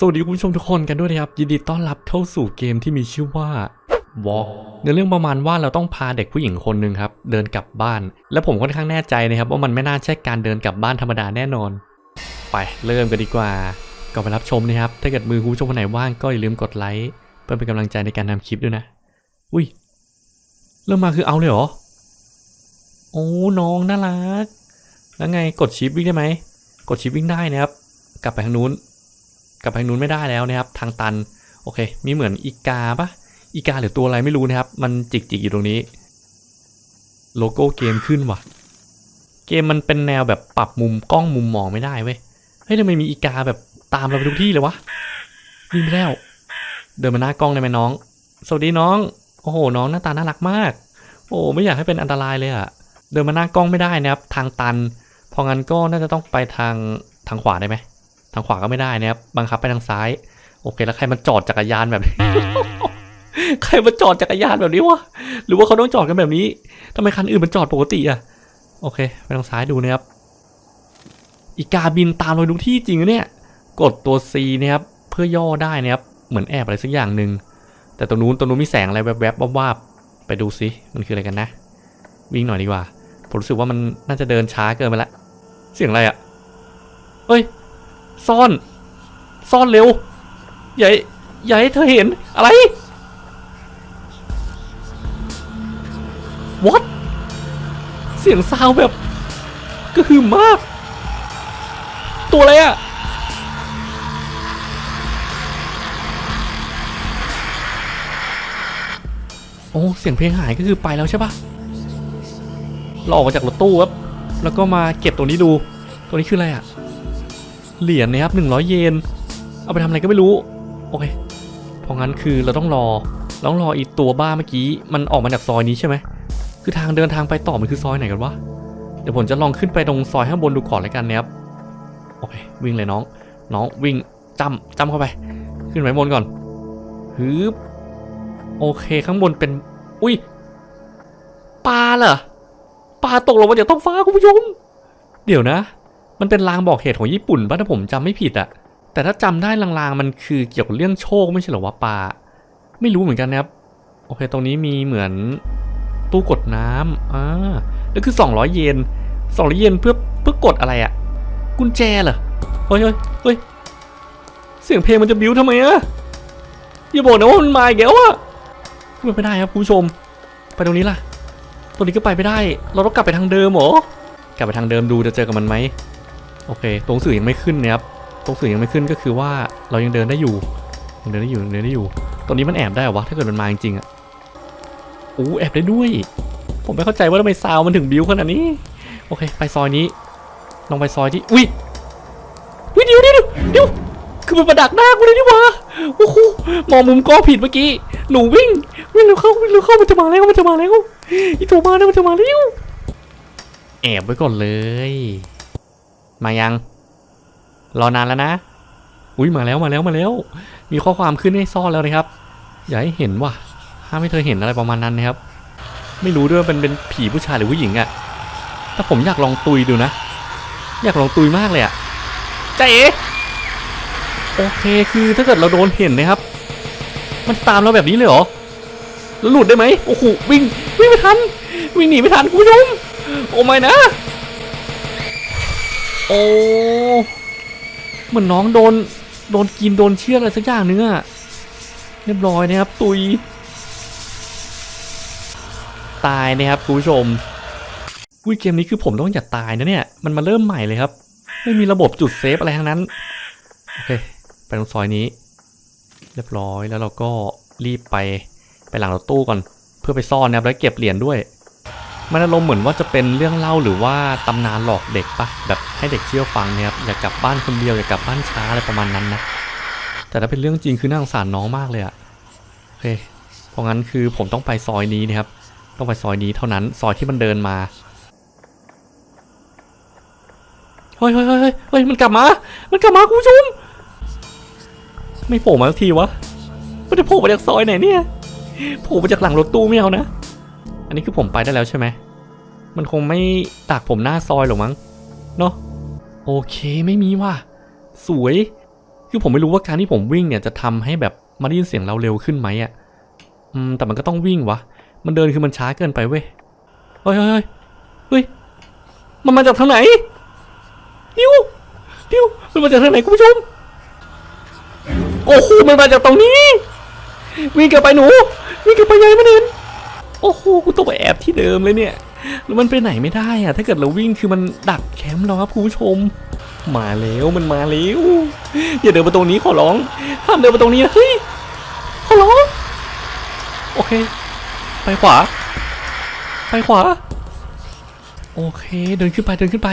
สวัสดีคุณผู้ชมทุกคนกันด้วยนะครับ ยินดีต้อนรับเข้าสู่เกมที่มีชื่อว่า Walk เนื้อเรื่องประมาณว่าเราต้องพาเด็กผู้หญิงคนหนึ่งครับ เดินกลับบ้าน และผมค่อนข้างแน่ใจนะครับ ว่ามันไม่น่าใช่การเดินกลับบ้านธรรมดาแน่นอน ไปเริ่มกันดีกว่าก่อนไปรับชมนะครับ ถ้าเกิดมือคุณผู้ชมคนไหนว่างก็อย่าลืมกดไลค์เพื่อเป็นกำลังใจในการทำคลิปด้วยนะ อุ้ยเริ่มมาคือเอาเลยเหรอโอ้น้องน่ารักแล้วไงกดชิปวิ่งได้ไหมกดชิปวิ่งได้นะครับ กลับไปทางนู้น กลับไปทางนู้นไม่ได้แล้วนะครับ ทางตัน โอเค มีเหมือนอีกาปะอีกาหรือตัวอะไรไม่รู้นะครับ มันจิกจิกอยู่ตรงนี้ โลโก้เกมขึ้นว่ะ เกมมันเป็นแนวแบบปรับมุมกล้องมุมมองไม่ได้เว้ย เฮ้ยทำไมมีอีกาแบบตามเราไปทุกที่เลยวะวิ่งไปแล้ว เดินมาหน้ากล้องได้ไหมน้อง สวัสดีน้อง โอ้โห น้องหน้าตาน่ารักมาก โอ้ไม่อยากให้เป็นอันตรายเลยอะเดินมาหน้ากล้องไม่ได้นะครับ ทางตันพราะงั้นก็น่าจะต้องไปทางทางขวาได้ไหม ทางขวาก็ไม่ได้นะครับบังคับไปทางซ้าย โอเคแล้วใครมันจอดจักรยานแบบนี้ใครมันจอดจักรยานแบบนี้วะ หรือว่าเขาต้องจอดกันแบบนี้ทำไมคันอื่นมันจอดปกติอะโอเค ไปทางซ้ายดูนะครับ อีกาบินตามเราทุกที่จริงนะเนี่ย กดตัว C นะครับ เพื่อย่อได้นะครับ เหมือนแอบอะไรสักอย่างหนึ่ง แต่ตรงนู้นตรงนู้นมีแสงอะไรแวบๆวาบๆไปดูซิ มันคืออะไรกันนะ วิ่งหน่อยดีกว่า ผมรู้สึกว่ามันน่าจะเดินช้าเกินไปละ เสียงอะไรอะเอ้ย ซ่อน ซ่อนเร็ว อย่าอย่าให้เธอเห็นอะไร what เสียงซาวแบบกระหึ่มมาก ตัวอะไรอะโอ้ เสียงเพลงหายก็คือไปแล้วใช่ปะเราออกมาจากรถตู้ครับแล้วก็มาเก็บตัวนี้ดู ตัวนี้คืออะไรอะ เหรียญนะครับหนึ่งร้อยเยน เอาไปทำอะไรก็ไม่รู้ โอเค เพราะงั้นคือเราต้องรอต้องรออีตัวบ้าเมื่อกี้ มันออกมาจากซอยนี้ใช่ไหม คือทางเดินทางไปต่อมันคือซอยไหนกันวะ เดี๋ยวผมจะลองขึ้นไปตรงซอยข้างบนดูก่อนเลยกันนะครับ โอเค วิ่งเลยน้อง น้องวิ่งจำจำเข้าไป ขึ้นไปบนก่อนฮึบโอเคข้างบนเป็น อุ้ยปลาเหรอปลาตกลงมาจากท้องฟ้าคุณผู้ชม เดี๋ยวนะ มันเป็นลางบอกเหตุของญี่ปุ่นป่ะถ้าผมจำไม่ผิดอะแต่ถ้าจำได้ลางๆมันคือเกี่ยวกับเรื่องโชคไม่ใช่เหรอวะปลาไม่รู้เหมือนกันนะครับ โอเค ตรงนี้มีเหมือนตู้กดน้ำอ่าแล้วคือ 200 เยน200 เยนเพื่อเพื่อกดอะไรอะกุญแจเหรอเฮ้ยเฮ้ยเฮ้ยเสียงเพลงมันจะบิ้วทำไมอะอย่าบอกนะว่ามันมาอีกแล้วอะขึ้นไปไม่ได้ครับคุณผู้ชม ไปตรงนี้ล่ะตรงนี้ก็ไปไม่ได้ เราต้องกลับไปทางเดิมหรอกลับไปทางเดิมดูจะเจอกับมันไหม โอเค ตรงสื่อยังไม่ขึ้นนะครับ ตรงสื่อยังไม่ขึ้นก็คือว่าเรายังเดินได้อยู่ ยังเดินได้อยู่ยังเดินได้อยู่ ตรงนี้มันแอบได้เหรอวะ ถ้าเกิดมันมาจริงๆอะโอ้แอบได้ด้วย ผมไม่เข้าใจว่าทำไมซาวมันถึงบิวขนาดนี้ โอเค ไปซอยนี้ ลองไปซอยที่ อุ้ยอุ้ยเดี๋ยวเดี๋ยวเดี๋ยว คือมันมาดักหน้ากูเลยนี่ว่าโอ้โห มองมุมกล้องผิดเมื่อกี้ หนูวิ่ง วิ่งเร็วเข้า วิ่งเร็วเข้า มันจะมาแล้ว มันจะมาแล้ว อีตัวมาแล้ว มันจะมาแล้ว แอบไว้ก่อนเลย มายัง รอนานแล้วนะ อุ้ยมาแล้วมาแล้วมาแล้ว มีข้อความขึ้นให้ซ่อนแล้วนะครับ อย่าให้เห็นว่ะห้ามให้เธอเห็นอะไรประมาณนั้นนะครับ ไม่รู้ด้วยว่าเป็นเป็นผีผู้ชายหรือผู้หญิงอะ่ะแต่ผมอยากลองตุยดูนะ อยากลองตุยมากเลยอะ่ะใจเอ๋โอเคคือถ้าเกิดเราโดนเห็นนะครับ มันตามเราแบบนี้เลยเหรอแล้วหลุดได้ไหมโอ้โหวิ่งวิ่งไม่ทัน วิ่งหนีไม่ทันคุณผู้ชมโอ้ไม่นะ โอ้เหมือนน้องโดนโดนกินโดนเชือกอะไรสักอย่างนึงอะเรียบร้อยนะครับ ตุย ตายนะครับคุณผู้ชมอุ้ยเกมนี้คือผมต้องอย่าตายนะเนี่ย มันมาเริ่มใหม่เลยครับ ไม่มีระบบจุดเซฟอะไรทั้งนั้น โอเค ไปตรงซอยนี้ เรียบร้อยแล้วเราก็รีบไปไปหลังรถตู้ก่อน เพื่อไปซ่อนนะครับแล้วเก็บเหรียญด้วย มันอารมณ์เหมือนว่าจะเป็นเรื่องเล่าหรือว่าตำนานหลอกเด็กปะแบบให้เด็กเชื่อฟังเนี่ยครับอย่ากลับบ้านคนเดียวอย่ากลับบ้านช้าอะไรประมาณนั้นนะแต่ถ้าเป็นเรื่องจริงคือน่าสงสารน้องมากเลยอะโอเคเพราะงั้นคือผมต้องไปซอยนี้นะครับ ต้องไปซอยนี้เท่านั้นซอยที่มันเดินมาเฮ้ยเฮ้ยเฮ้ยเฮ้ยเฮ้ยมันกลับมา มันกลับมาคุณผู้ชมไม่โผล่มาสักทีวะมันจะโผล่มาจากซอยไหนเนี่ยโผล่มาจากหลังรถตู้ไม่เอานะ อันนี้คือผมไปได้แล้วใช่ไหม มันคงไม่ตักผมหน้าซอยหรอกมั้ง เนาะโอเคไม่มีว่ะ สวย คือผมไม่รู้ว่าการที่ผมวิ่งเนี่ยจะทำให้แบบมาได้ยินเสียงเราเร็วขึ้นไหมอะอืมแต่มันก็ต้องวิ่งวะ มันเดินคือมันช้าเกินไปเว้ย เฮ้ยเฮ้ยเฮ้ย มันมาจากทางไหนนิวนิวมันมาจากทางไหนคุณผู้ชม โอ้โห มันมาจากตรงนี้ วิ่งกลับไปหนู วิ่งกลับไปยายมันเห็น โอ้โหกูต้องไปแอบที่เดิมเลยเนี่ยแล้วมันไปไหนไม่ได้อะถ้าเกิดเราวิ่งคือมันดักแคมป์เราครับคุณผู้ชม มาแล้วมันมาแล้วอย่าเดินมาตรงนี้ขอร้องห้ามเดินมาตรงนี้นะเฮ้ยขอร้องโอเค ไปขวา ไปขวา โอเค เดินขึ้นไปเดินขึ้นไป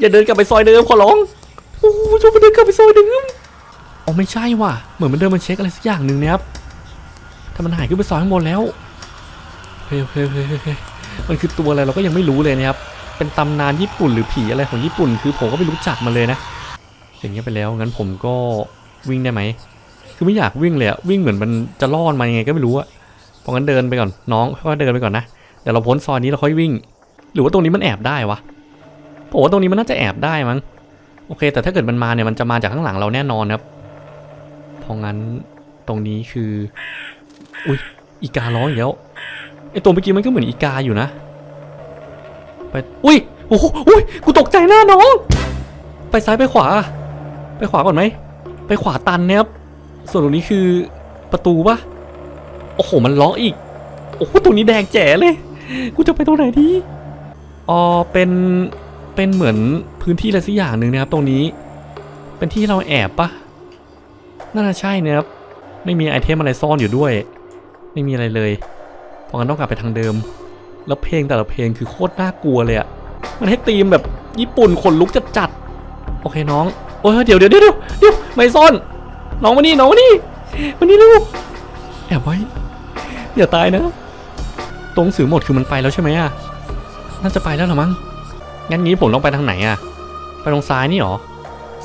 อย่าเดินกลับไปซอยเดิมขอร้องโอ้โหชมเดินกลับไปซอยเดิมอ๋อไม่ใช่ว่ะเหมือนมันเดินมาเช็คอะไรสักอย่างหนึ่งนะครับแต่มันหายขึ้นไปซอยข้างบนแล้ว โอเคโอเคโอเคมันคือตัวอะไรเราก็ยังไม่รู้เลยนะครับ เป็นตำนานญี่ปุ่นหรือผีอะไรของญี่ปุ่น คือผมก็ไม่รู้จักมันเลยนะ อย่างเงี้ยไปแล้วงั้นผมก็วิ่งได้ไหม คือไม่อยากวิ่งเลยอะวิ่งเหมือนมันจะล่อมายังไงก็ไม่รู้อะเพราะงั้นเดินไปก่อนน้องค่อยๆเดินไปก่อนนะเดี๋ยวเราพ้นซอยนี้เราค่อยวิ่ง หรือว่าตรงนี้มันแอบได้วะผมว่าตรงนี้มันน่าจะแอบได้มั้งโอเค แต่ถ้าเกิดมันมาเนี่ยมันจะมาจากข้างหลังเราแน่นอนครับเพราะงั้นตรงนี้คือ อุ้ยอีการ้องอีกแล้ว ไอตัวเมื่อกี้มันก็เหมือนอีกาอยู่นะไปอุ้ยโอ้โหอุ้ยกูตกใจหน้าน้อง ไปซ้ายไปขวา ไปขวาก่อนไหมไปขวาตันเนี่ยครับส่วนตรงนี้คือประตูปะโอ้โหมันล็อกอีกโอ้โหตรงนี้แดงแจ๋เลยกูจะไปตรงไหนดีอ๋อเป็นเป็นเหมือนพื้นที่อะไรสักอย่างหนึ่งนะครับ ตรงนี้ เป็นที่เราแอบปะน่าจะใช่นะครับไม่มีไอเทมอะไรซ่อนอยู่ด้วย ไม่มีอะไรเลย ราะงั้นต้องกลับไปทางเดิม แล้วเพลงแต่ละเพลงคือโคตรน่ากลัวเลยอะมันให้ธีมแบบญี่ปุ่นขนลุกจัดจัดโอเคน้องโอ้ยเดี๋ยวเดี๋ยวเดี๋ยวเดี๋ยวไม่ซ่อน น้องมานี่น้องมานี่มานี่ลูกแอบไว้อย่าตายนะตรงสื่อหมดคือมันไปแล้วใช่ไหมอะน่าจะไปแล้วหรอมั้งงั้นงี้ผมต้องไปทางไหนอะไปตรงซ้ายนี่หรอ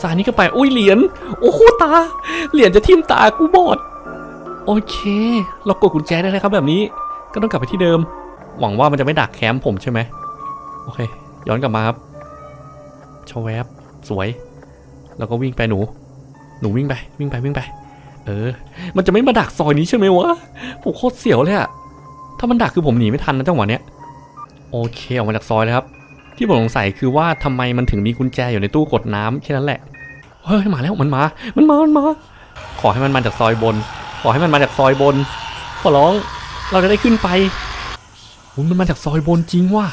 ซ้ายนี่ก็ไปอุ้ยเหรียญโอ้โหตาเหรียญจะทิ่มตากูบอดโอเค เรากดกุญแจได้เลยครับแบบนี้ ก็ต้องกลับไปที่เดิม หวังว่ามันจะไม่ดักแคมป์ผมใช่ไหมโอเค ย้อนกลับมาครับชวแวบสวย แล้วก็วิ่งไปหนู หนูวิ่งไป วิ่งไปวิ่งไป เออ มันจะไม่มาดักซอยนี้ใช่ไหมวะผมโคตรเสียวเลยอะถ้ามันดักคือผมหนีไม่ทันนะจังหวะเนี้ยโอเคออกมาจากซอยเลยครับ ที่ผมสงสัยคือว่าทำไมมันถึงมีกุญแจอยู่ในตู้กดน้ำแค่นั้นแหละเฮ้ยมาแล้วมันมา มันมา มันมา ขอให้มันมาจากซอยบน ขอให้มันมาจากซอยบน ขอร้อง เราจะได้ขึ้นไปอุ๊ยมันมาจากซอยบนจริงว่ะ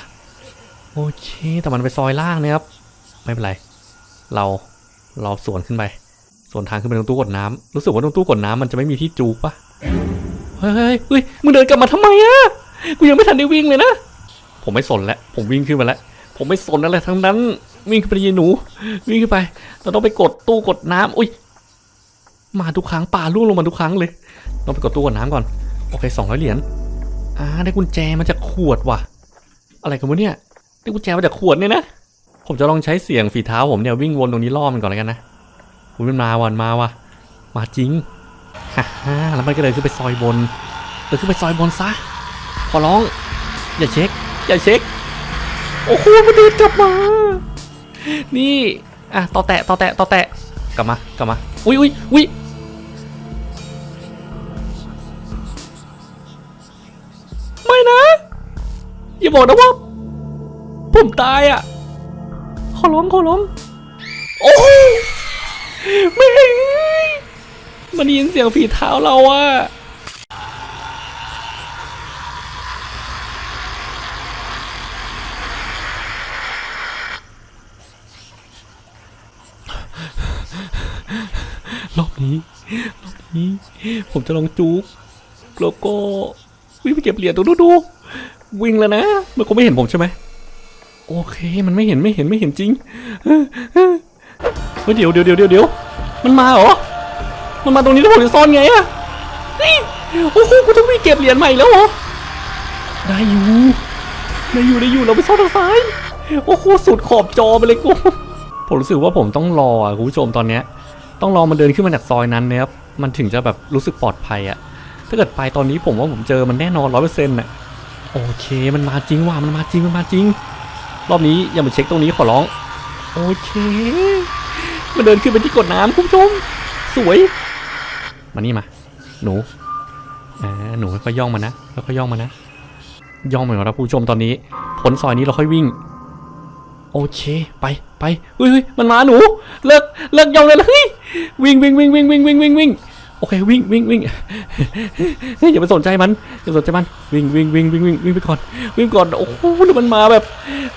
โอเค แต่มันไปซอยล่างนะครับ ไม่เป็นไร เราเราสวนขึ้นไป สวนทางขึ้นไปตรงตู้กดน้ำรู้สึกว่าตรงตู้กดน้ำมันจะไม่มีที่จูบปะเฮ้ยเฮ้ยเฮ้ยมึงเดินกลับมาทำไมอะกูยังไม่ทันได้วิ่งเลยนะ ผมไม่สนแล้ว ผมวิ่งขึ้นมาแล้ว ผมไม่สนอะไรทั้งนั้น วิ่งขึ้นไปยีหนู วิ่งขึ้นไป เราต้องไปกดตู้กดน้ำอุ้ย มาทุกครั้งปลาล่วงลงมาทุกครั้งเลย ต้องไปกดตู้กดน้ำก่อน โอเคสองร้อยเหรียญอ่าได้กุญแจมาจากขวดว่ะ อะไรกันวะเนี่ยได้กุญแจมาจากขวดเนี่ยนะผมจะลองใช้เสียงฝีเท้าผมเนี่ยวิ่งวนตรงนี้ล่อมันก่อนแล้วกันนะอุ้ยมันมาวันมาว่ะมาจริงฮ่าฮ่าแล้วมันก็เลยขึ้นไปซอยบนเดินขึ้นไปซอยบนซะขอร้อง อย่าเช็ค อย่าเช็ค โอ้โหมันเดินกลับมา นี่อะต่อแตะต่อแตะต่อแตะกลับมากลับมาอุ้ยอุ้ยอุ้ย อย่าบอกนะว่า ผมตายอะ ขอร้องขอร้อง โอ้ยไม่มันได้ยินเสียงฝีเท้าเราอะรอบนี้รอบนี้ ผมจะลองจุกแล้วก็วิ่งไปเก็บเหรียญดูดูดู วิ่งแล้วนะ มันคงไม่เห็นผมใช่ไหมโอเคมันไม่เห็นไม่เห็นไม่เห็นจริงเฮ้ยเดี๋ยวเดี๋ยวเดี๋ยวเดี๋ยวมันมาเหรอ มันมาตรงนี้แล้วผมจะซ่อนไงอะโอ้โหกูต้องวิ่งเก็บเหรียญใหม่แล้วเหรอได้อยู่ได้อยู่ได้อยู่เราไปซ่อนทางซ้ายโอ้โหสุดขอบจอไปเลยกูผมรู้สึกว่าผมต้องรออะคุณผู้ชมตอนเนี้ย ต้องรอมันเดินขึ้นมาจากซอยนั้นนะครับมันถึงจะแบบรู้สึกปลอดภัยอะถ้าเกิดไปตอนนี้ผมว่าผมเจอมันแน่นอนร้อยเปอร์เซ็นต์น่ะ โอเคมันมาจริงว่ะมันมาจริงมันมาจริง รอบนี้อย่ามาเช็คตรงนี้ขอร้อง โอเค มันเดินขึ้นไปที่กดน้ำคุณผู้ชม สวย มานี่มา หนูอ่าหนูค่อยย่องมานะค่อยย่องมานะ ย่องมาครับผู้ชมตอนนี้พ้นซอยนี้เราค่อยวิ่ง โอเค ไปไปเฮ้ยเฮ้ยมันมาหนู เลิกเลิกย่องเลยเฮ้ยวิ่งวิ่งวิ่งวิ่งวิ่งวิ่งวิ่งวิ่ง โอเควิ่งวิ่งวิ่งเฮ้ยอย่าไปสนใจมันอย่าสนใจมันวิ่งวิ่งวิ่งวิ่งวิ่งวิ่งไปก่อนวิ่งก่อนโอ้โหแล้วมันมาแบบ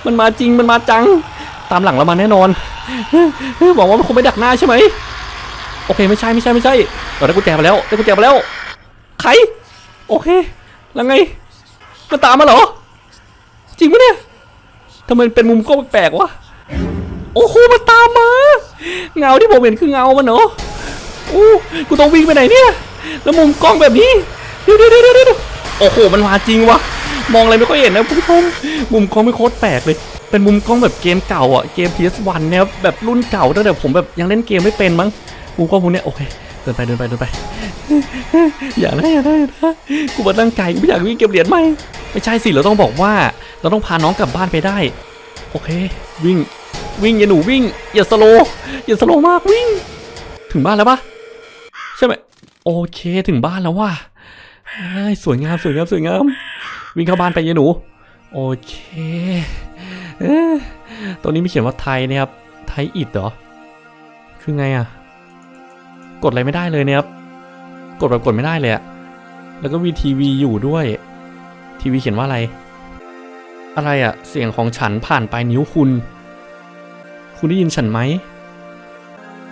มันมาจริงมันมาจัง ตามหลังเรามาแน่นอนหวังว่ามันคงไม่ดักหน้าใช่ไหมโอเคไม่ใช่ไม่ใช่ไม่ใช่เราได้กุญแจมาแล้วได้กุญแจมาแล้วไขโอเคแล้วไงมันตามมาเหรอ จริงปะเนี่ยทำไมเป็นมุมกล้องแปลกวะโอ้โหมันตามมา เงาที่ผมเห็นคือเงามันเหรอ อ้กูต้องวิ่งไปไหนเนี่ย แล้วมุมกล้องแบบนี้เดี๋ยวเดี๋ยวเดี๋ยวเดียวโอ้โห มันมาจริงวะมองอะไรไม่ค่อยเห็นนะคุณผู้ชม มุมกล้องไม่โคตรแปลกเลย เป็นมุมกล้องแบบเกมเก่าอะ เกม PS1 เนี่ยแบบรุ่นเก่าตั้งแต่ผมแบบยังเล่นเกมไม่เป็นมั้ง มุมกล้องพวกเนี้ยโอเค เดินไปเดินไปเดินไป อย่าได้อย่าได้อย่าได้กูมาตั้งไก่กูไม่อยากวิ่งเก็บเหรียญไหมไม่ใช่สิ เราต้องบอกว่าเราต้องพาน้องกลับบ้านไปได้ โอเค วิ่ง วิ่งอย่าหนูวิ่ง อย่าสโลอย่าสโลมากวิ่ง ถึงบ้านแล้วปะ ใช่ไหมโอเคถึงบ้านแล้วว่ะสวยงามสวยงามสวยงาม วิ่งเข้าบ้านไปย่าหนู โอเคเอ๊ะตรงนี้มีเขียนว่าไทยนะครับ ไทยอิดเหรอ คือไงอะกดอะไรไม่ได้เลยเนี่ยครับ กดแบบกดไม่ได้เลยอะแล้วก็มีทีวีอยู่ด้วย ทีวีเขียนว่าอะไร อะไรอะเสียงของฉันผ่านปลายนิ้วคุณ คุณได้ยินฉันไหม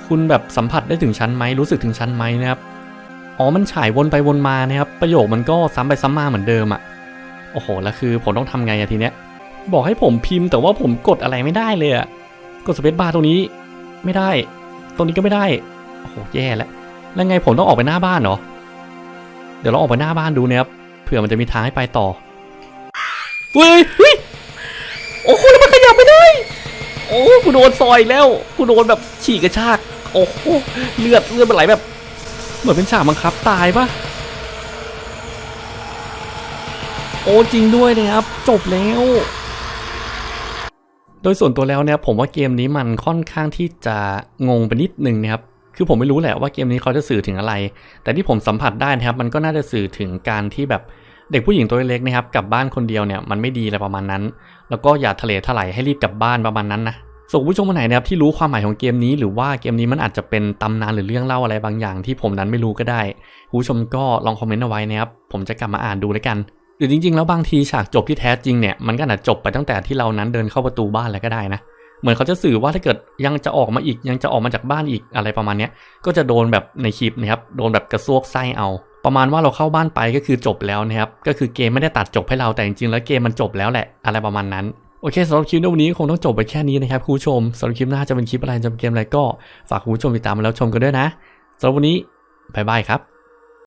คุณแบบสัมผัสได้ถึงฉันไหมรู้สึกถึงฉันไหมนะครับอ๋อมันฉายวนไปวนมานะครับประโยคมันก็ซ้ำไปซ้ำมาเหมือนเดิมอะโอ้โหแล้วคือผมต้องทำไงอะทีเนี้ยบอกให้ผมพิมพ์แต่ว่าผมกดอะไรไม่ได้เลยอะกดสเปซบาร์ตรงนี้ไม่ได้ ตรงนี้ก็ไม่ได้โอ้โหแย่แล้วแล้วไงผมต้องออกไปหน้าบ้านเหรอเดี๋ยวเราออกไปหน้าบ้านดูนะครับเผื่อมันจะมีทางให้ไปต่อเฮ้ยเฮ้ยโอ้โหมันขยับไม่ได้ โอ้กูโดนซอยแล้วกูโดนแบบฉีกกระชาก โอ้โหเลือดเลือดมันไหลแบบ เหมือนเป็นฉากบังคับตายปะโอ้จริงด้วยนะครับ จบแล้ว โดยส่วนตัวแล้วเนี่ยผมว่าเกมนี้มันค่อนข้างที่จะงงไปนิดนึงนะครับคือผมไม่รู้แหละว่าเกมนี้เขาจะสื่อถึงอะไร แต่ที่ผมสัมผัสได้นะครับ มันก็น่าจะสื่อถึงการที่แบบเด็กผู้หญิงตัวเล็กนะครับกลับบ้านคนเดียวเนี่ยมันไม่ดีอะไรประมาณนั้น แล้วก็อย่าทะเลถลายให้รีบกลับบ้านประมาณนั้นนะ ส่วนคุณผู้ชมคนไหนนะครับที่รู้ความหมายของเกมนี้ หรือว่าเกมนี้มันอาจจะเป็นตำนานหรือเรื่องเล่าอะไรบางอย่าง ที่ผมนั้นไม่รู้ก็ได้ผู้ชมก็ลองคอมเมนต์เอาไว้นะครับผมจะกลับมาอ่านดูแล้วกัน หรือจริง ๆ แล้วบางทีฉากจบที่แท้จริงเนี่ยมันก็อาจจะจบไปตั้งแต่ที่เรานั้นเดินเข้าประตูบ้านแล้วก็ได้นะเหมือนเขาจะสื่อว่าถ้าเกิดยังจะออกมาอีกยังจะออกมาจากบ้านอีกอะไรประมาณนี้ก็จะโดนแบบในคลิปนะครับโดนแบบกระซวกไส้เอา ประมาณว่าเราเข้าบ้านไปก็คือจบแล้วนะครับก็คือเกมไม่ได้ตัดจบให้เราแต่จริงๆแล้วเกมมันจบแล้วแหละอะไรประมาณนั้น โอเคสำหรับคลิปในวันนี้คงต้องจบไปแค่นี้นะครับคุณผู้ชมสำหรับคลิปหน้าจะเป็นคลิปอะไรจะเป็นเกมอะไรก็ฝากคุณผู้ชมติดตามมาแล้วชมกันด้วยนะสำหรับวันนี้บายบายครับ